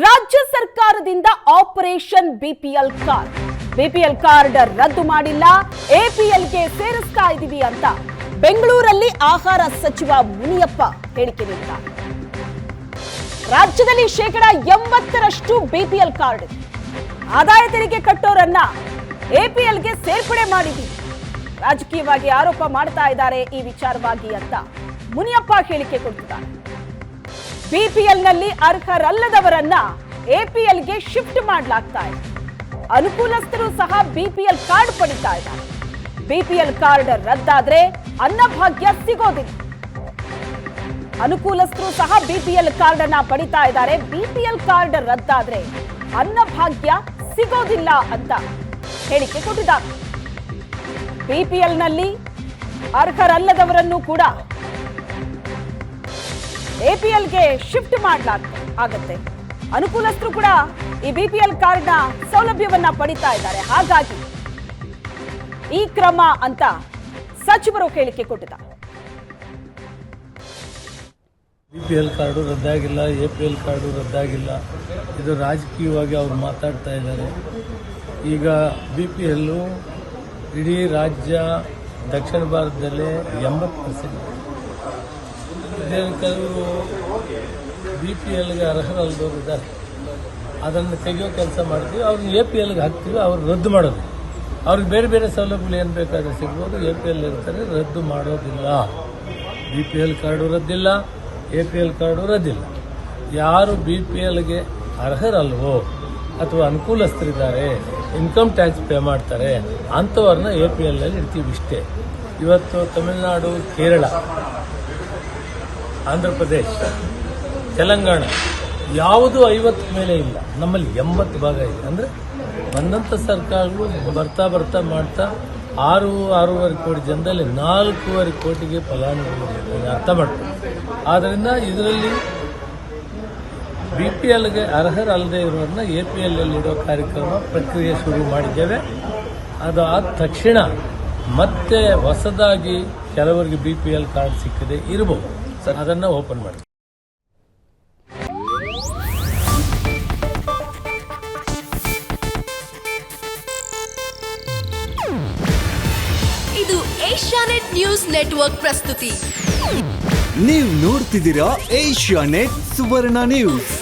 ರಾಜ್ಯ ಸರ್ಕಾರದಿಂದ operation BPL card. BPL card ರದ್ದು ಮಾಡಿಲ್ಲ, ಎಪಿಎಲ್ಗೆ ಸೇರಿಸ್ತಾ ಇದ್ದೀವಿ ಅಂತ ಬೆಂಗಳೂರಲ್ಲಿ ಆಹಾರ ಸಚಿವ ಮುನಿಯಪ್ಪ ಹೇಳಿಕೆ ನೀಡಿದ್ದಾರೆ. ರಾಜ್ಯದಲ್ಲಿ ಶೇಕಡ ಎಂಬತ್ತರಷ್ಟು ಬಿಪಿಎಲ್ ಕಾರ್ಡ್ ಆದಾಯ ತೆರಿಗೆ ಕಟ್ಟೋರನ್ನ ಎಪಿಎಲ್ಗೆ ಸೇರ್ಪಡೆ ಮಾಡಿದ್ದೀವಿ. ರಾಜಕೀಯವಾಗಿ ಆರೋಪ ಮಾಡ್ತಾ ಇದ್ದಾರೆ ಈ ವಿಚಾರವಾಗಿ ಅಂತ ಮುನಿಯಪ್ಪ ಹೇಳಿಕೆ ಕೊಡ್ತಿದ್ದಾರೆ. ಬಿಪಿಎಲ್ನಲ್ಲಿ ಅರ್ಹರಲ್ಲದವರನ್ನ ಎಪಿಎಲ್ಗೆ ಶಿಫ್ಟ್ ಮಾಡಲಾಗ್ತಾ ಇದೆ. ಅನುಕೂಲಸ್ಥರು ಸಹ ಬಿಪಿಎಲ್ ಕಾರ್ಡ್ ಪಡಿತಾ ಇದ್ದಾರೆ. ಬಿಪಿಎಲ್ ಕಾರ್ಡ್ ರದ್ದಾದ್ರೆ ಅನ್ನಭಾಗ್ಯ ಸಿಗೋದಿಲ್ಲ. ಅನುಕೂಲಸ್ಥರು ಸಹ ಬಿಪಿಎಲ್ ಕಾರ್ಡ್ ಅನ್ನ ಪಡಿತಾ ಇದ್ದಾರೆ. ಬಿಪಿಎಲ್ ಕಾರ್ಡ್ ರದ್ದಾದ್ರೆ ಅನ್ನಭಾಗ್ಯ ಸಿಗೋದಿಲ್ಲ ಅಂತ ಹೇಳಿಕೆ ಕೊಟ್ಟಿದ್ದಾರೆ. ಬಿಪಿಎಲ್ನಲ್ಲಿ ಅರ್ಹರಲ್ಲದವರನ್ನು ಕೂಡ ಎಪಿಎಲ್ಗೆ ಶಿಫ್ಟ್ ಮಾಡಲಾಗ ಆಗತ್ತೆ. ಅನುಕೂಲಸ್ಥರು ಕೂಡ ಈ ಬಿಪಿಎಲ್ ಕಾರ್ಡ್ನ ಸೌಲಭ್ಯವನ್ನ ಪಡಿತಾ ಇದ್ದಾರೆ. ಹಾಗಾಗಿ ಈ ಕ್ರಮ ಅಂತ ಸಚಿವರು ಹೇಳಿಕೆ ಕೊಟ್ಟಿದ್ದಾರೆ. ಬಿ ಪಿ ಎಲ್ ಕಾರ್ಡು ರದ್ದಾಗಿಲ್ಲ, ಎ ಪಿ ಎಲ್ ಕಾರ್ಡು ರದ್ದಾಗಿಲ್ಲ. ಇದು ರಾಜಕೀಯವಾಗಿ ಅವ್ರು ಮಾತಾಡ್ತಾ ಇದ್ದಾರೆ. ಈಗ ಬಿ ಪಿ ಎಲ್ಲು ಇಡೀ ರಾಜ್ಯ ದಕ್ಷಿಣ ಭಾರತದಲ್ಲೇ ಎಂಬತ್ತು ಪರ್ಸೆಂಟ್ ಕೆಲವರು ಬಿ ಪಿ ಎಲ್ಗೆ ಅರ್ಹರಲ್ದವ್ರು ಇದ್ದಾರೆ ಅದನ್ನು ತೆಗೆಯೋ ಕೆಲಸ ಮಾಡ್ತೀವಿ ಅವ್ರನ್ನ ಎ ಪಿ ಎಲ್ಗೆ ಹಾಕ್ತೀವಿ, ಅವ್ರು ರದ್ದು ಮಾಡೋದು. ಅವ್ರಿಗೆ ಬೇರೆ ಬೇರೆ ಸೌಲಭ್ಯಗಳು ಏನು ಬೇಕಾದ್ರೆ ಸಿಗ್ಬೋದು. ಎ ಪಿ ಎಲ್ ಇರ್ತಾರೆ, ರದ್ದು ಮಾಡೋದಿಲ್ಲ. ಬಿ ಪಿ ಎಲ್ ಕಾರ್ಡು ರದ್ದಿಲ್ಲ ಎ ಪಿ ಎಲ್ ಕಾರ್ಡು ರದ್ದಿಲ್ಲ. ಯಾರು ಬಿ ಪಿ ಎಲ್ಗೆ ಅರ್ಹರಲ್ವೋ ಅಥವಾ ಅನುಕೂಲಸ್ಥರಿದ್ದಾರೆ ಇನ್ಕಮ್ ಟ್ಯಾಕ್ಸ್ ಪೇ ಮಾಡ್ತಾರೆ, ಅಂಥವ್ರನ್ನ ಎ ಪಿ ಎಲ್ ಇಡ್ತೀವಿ ಇಷ್ಟೇ. ಇವತ್ತು ತಮಿಳುನಾಡು, ಕೇರಳ. ಆಂಧ್ರ ಪ್ರದೇಶ, ತೆಲಂಗಾಣ, ಯಾವುದು ಐವತ್ತು ಮೇಲೆ ಇಲ್ಲ. ನಮ್ಮಲ್ಲಿ ಎಂಬತ್ತು ಭಾಗ ಇದೆ. ಅಂದರೆ ಬಂದಂಥ ಸರ್ಕಾರಗಳು ಬರ್ತಾ ಬರ್ತಾ ಮಾಡ್ತಾ ಆರು, ಆರೂವರೆ ಕೋಟಿ ಜನದಲ್ಲಿ ನಾಲ್ಕೂವರೆ ಕೋಟಿಗೆ ಫಲಾನುಭವಿಗಳು ಅರ್ಥ ಮಾಡ್ತಾರೆ. ಆದ್ದರಿಂದ ಇದರಲ್ಲಿ ಬಿ ಪಿ ಎಲ್ಗೆ ಅರ್ಹರಲ್ಲದೆ ಇರೋದನ್ನ ಎ ಪಿ ಎಲ್ ಇಡೋ ಕಾರ್ಯಕ್ರಮ ಪ್ರಕ್ರಿಯೆ ಶುರು ಮಾಡಿದ್ದೇವೆ. ಅದು ಆದ ತಕ್ಷಣ ಮತ್ತೆ ಹೊಸದಾಗಿ ಕೆಲವರಿಗೆ ಬಿ ಪಿ ಎಲ್ ಕಾರ್ಡ್ ಸಿಕ್ಕದೆ ಇರಬಹುದು ಅದನ್ನು ಓಪನ್ ಮಾಡಿ. ಇದು ಏಷ್ಯಾನೆಟ್ ನ್ಯೂಸ್ ನೆಟ್ವರ್ಕ್ ಪ್ರಸ್ತುತಿ. ನೀವು ನೋಡ್ತಿದ್ದೀರಾ ಏಷ್ಯಾನೆಟ್ ಸುವರ್ಣ ನ್ಯೂಸ್.